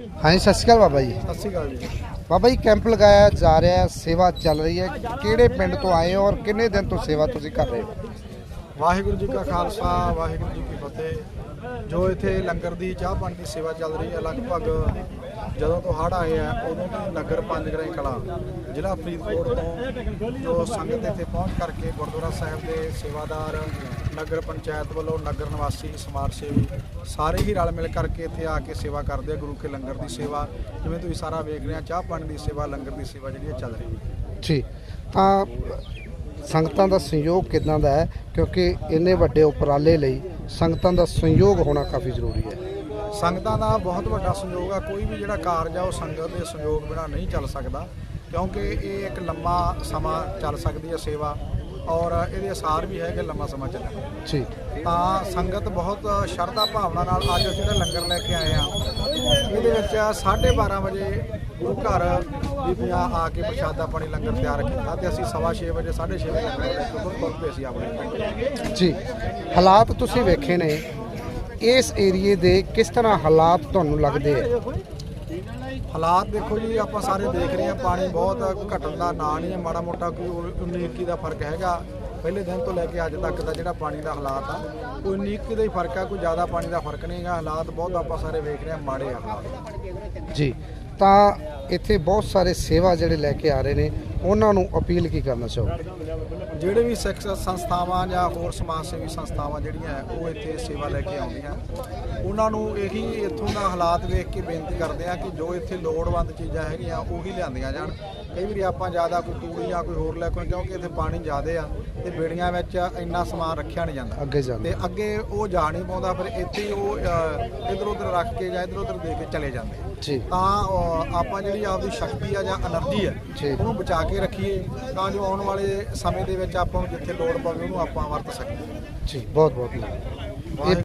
ਹਾਂਜੀ ਸਤਿ ਸ਼੍ਰੀ ਅਕਾਲ ਬਾਬਾ ਜੀ। ਸਤਿ ਸ਼੍ਰੀ ਅਕਾਲ ਜੀ। ਬਾਬਾ ਜੀ ਕੈਂਪ ਲਗਾਇਆ ਜਾ ਰਿਹਾ ਸੇਵਾ ਚੱਲ ਰਹੀ ਹੈ। ਕਿਹੜੇ ਪਿੰਡ ਤੋਂ ਆਏ ਹੋ ਔਰ ਕਿੰਨੇ ਦਿਨ ਤੋਂ ਸੇਵਾ ਤੁਸੀਂ ਕਰ ਰਹੇ ਹੋ? ਵਾਹਿਗੁਰੂ ਜੀ ਕਾ ਖਾਲਸਾ, ਵਾਹਿਗੁਰੂ ਜੀ ਕੀ ਫਤਿਹ। ਜੋ ਇੱਥੇ ਲੰਗਰ ਦੀ ਚਾਹ ਪਾਣੀ ਦੀ ਸੇਵਾ ਚੱਲ ਰਹੀ ਹੈ, ਲਗਭਗ ਜਦੋਂ ਤੋਂ ਹੜ੍ਹ ਆਏ ਆ, ਉਦੋਂ ਤੋਂ ਨਗਰ ਪੰਜ ਗਰਾਈ ਕਲਾ। ਜ਼ਿਲ੍ਹਾ ਫਰੀਦਕੋਟ ਤੋਂ ਜੋ ਸੰਗਤ ਇੱਥੇ ਪਹੁੰਚ ਕਰਕੇ ਗੁਰਦੁਆਰਾ ਸਾਹਿਬ ਦੇ ਸੇਵਾਦਾਰ, ਨਗਰ ਪੰਚਾਇਤ ਵੱਲੋਂ ਨਗਰ ਨਿਵਾਸੀ, ਸਮਾਜ ਸੇਵੀ ਸਾਰੇ ਹੀ ਰਲ ਮਿਲ ਕਰਕੇ ਇੱਥੇ ਆ ਕੇ ਸੇਵਾ ਕਰਦੇ ਆ, ਗੁਰੂ ਕੇ ਲੰਗਰ ਦੀ ਸੇਵਾ। ਜਿਵੇਂ ਤੁਸੀਂ ਸਾਰਾ ਵੇਖ ਰਹੇ ਆ, ਚਾਹ ਪਾਣੀ ਦੀ ਸੇਵਾ, ਲੰਗਰ ਦੀ ਸੇਵਾ ਜਿਹੜੀ ਹੈ ਚੱਲ ਰਹੀ ਹੈ। ਜੀ, ਤਾਂ ਸੰਗਤਾਂ ਦਾ ਸਹਿਯੋਗ ਕਿਦਾਂ ਦਾ ਹੈ? ਕਿਉਂਕਿ ਇੰਨੇ ਵੱਡੇ ਉਪਰਾਲੇ ਲਈ ਸੰਗਤਾਂ ਦਾ ਸਹਿਯੋਗ ਹੋਣਾ ਕਾਫੀ ਜ਼ਰੂਰੀ ਹੈ। ਸੰਗਤਾਂ ਦਾ ਬਹੁਤ ਵੱਡਾ ਸਹਿਯੋਗ ਆ। ਕੋਈ ਵੀ ਜਿਹੜਾ ਕਾਰਜ ਆ, ਉਹ ਸੰਗਤ ਦੇ ਸਹਿਯੋਗ ਬਿਨਾਂ ਨਹੀਂ ਚੱਲ ਸਕਦਾ। ਕਿਉਂਕਿ ਇਹ ਇੱਕ ਲੰਮਾ ਸਮਾਂ ਚੱਲ ਸਕਦੀ ਹੈ ਸੇਵਾ। ਔਰ ਇਹਦੇ ਅਸਾਰ ਵੀ ਹੈ ਕਿ ਲੰਮਾ ਸਮਾਂ ਚੱਲਣਾ ਜੀ। ਤਾਂ ਸੰਗਤ ਬਹੁਤ ਸ਼ਰਧਾ ਭਾਵਨਾ ਨਾਲ ਅੱਜ ਅਸੀਂ ਜਿਹੜਾ ਲੰਗਰ ਲੈ ਕੇ ਆਏ ਆ ਇਹਦੇ ਵਿੱਚ 12:30 ਵਜੇ ਗੁਰੂ ਘਰ ਬੀਬੀਆਂ ਆ ਕੇ ਪ੍ਰਸ਼ਾਦਾ ਪਾਣੀ ਲੰਗਰ ਤਿਆਰ ਕੀਤਾ ਤੇ ਅਸੀਂ ਸਵਾ ਛੇ ਵਜੇ 6:30 ਵਜੇ ਲੰਗਰ ਲੈ ਕੇ ਤੁਰ ਪਏ ਸੀ ਆਪਣੇ ਜੀ। ਹਾਲਾਤ ਤੁਸੀਂ ਵੇਖੇ ਨੇ। ਇਸ ਏਰੀਏ ਦੇ ਕਿਸ ਤਰ੍ਹਾਂ ਹਾਲਾਤ ਤੁਹਾਨੂੰ ਲੱਗਦੇ ਆ? ਹਾਲਾਤ ਦੇਖੋ ਜੀ, ਆਪਾਂ ਸਾਰੇ ਦੇਖ ਰਹੇ ਹਾਂ, ਪਾਣੀ ਬਹੁਤ ਘਟਣ ਦਾ ਨਾਂ ਨਹੀਂ ਹੈ, ਮਾੜਾ ਮੋਟਾ ਕੋਈ 19 21 ਦਾ ਫ਼ਰਕ ਹੈਗਾ। ਪਹਿਲੇ ਦਿਨ ਤੋਂ ਲੈ ਕੇ ਅੱਜ ਤੱਕ ਦਾ ਜਿਹੜਾ ਪਾਣੀ ਦਾ ਹਾਲਾਤ ਆ, ਕੋਈ 19 21 ਦਾ ਹੀ ਫ਼ਰਕ ਆ, ਕੋਈ ਜ਼ਿਆਦਾ ਪਾਣੀ ਦਾ ਫ਼ਰਕ ਨਹੀਂ ਹੈਗਾ। ਹਾਲਾਤ ਬਹੁਤ ਆਪਾਂ ਸਾਰੇ ਵੇਖ ਰਹੇ ਹਾਂ, ਮਾੜੇ ਆ ਹਾਲਾਤ। ਜੀ, ਤਾਂ ਇੱਥੇ ਬਹੁਤ ਸਾਰੇ ਸੇਵਾ ਜਿਹੜੇ ਲੈ ਕੇ ਆ ਰਹੇ ਨੇ। ਉਹਨਾਂ ਨੂੰ ਅਪੀਲ ਕੀ ਕਰਨਾ ਚਾਹੋਗੇ? ਜਿਹੜੇ ਵੀ ਸਿੱਖ ਸੰਸਥਾਵਾਂ ਜਾਂ ਹੋਰ ਸਮਾਜ ਸੇਵੀ ਸੰਸਥਾਵਾਂ ਜਿਹੜੀਆਂ ਹੈ ਉਹ ਇੱਥੇ ਸੇਵਾ ਲੈ ਕੇ ਆਉਂਦੀਆਂ। ਉਹਨਾਂ ਨੂੰ ਇਹੀ ਇੱਥੋਂ ਦਾ ਹਾਲਾਤ ਵੇਖ ਕੇ ਬੇਨਤੀ ਕਰਦੇ ਆ ਕਿ ਜੋ ਇੱਥੇ ਲੋੜਵੰਦ ਚੀਜ਼ਾਂ ਹੈਗੀਆਂ ਉਹੀ ਲਿਆਂਦੀਆਂ ਜਾਣ। ਕਈ ਵਾਰੀ ਆਪਾਂ ਜ਼ਿਆਦਾ ਕੋਈ ਤੂੜੀ ਜਾਂ ਕੋਈ ਹੋਰ ਲੈ ਕੇ ਕਿਉਂਕਿ ਇੱਥੇ ਪਾਣੀ ਜ਼ਿਆਦਾ ਆ ਤੇ ਬੇੜੀਆਂ ਵਿੱਚ ਇੰਨਾ ਸਮਾਨ ਰੱਖਿਆ ਨਹੀਂ ਜਾਂਦਾ। ਅੱਗੇ ਜਾਂਦਾ। ਤੇ ਅੱਗੇ ਉਹ ਜਾ ਨਹੀਂ ਪਾਉਂਦਾ ਫਿਰ ਇੱਥੇ ਹੀ ਉਹ ਇਧਰ ਉਧਰ ਰੱਖ ਕੇ ਜਾਂ ਇਧਰ ਉਧਰ ਦੇ ਕੇ ਚਲੇ ਜਾਂਦੇ। ਤਾਂ ਆਪਾਂ ਜਿਹੜੀ ਆਪਦੀ ਸ਼ਕਤੀ ਆ ਜਾਂ એનર્ਜੀ ਆ ਉਹਨੂੰ ਬਚਾ ਕੇ ਰੱਖੀਏ ਤਾਂ ਜੋ ਆਉਣ ਵਾਲੇ ਸਮੇਂ ਦੇ ਵਿੱਚ ਆਪਾਂ ਨੂੰ ਜਿੱਥੇ ਲੋੜ ਪਵੇ ਉਹਨੂੰ ਆਪਾਂ ਵਰਤ ਸਕੀਏ। ਜੀ ਬਹੁਤ ਬਹੁਤ ਧੰਨਵਾਦ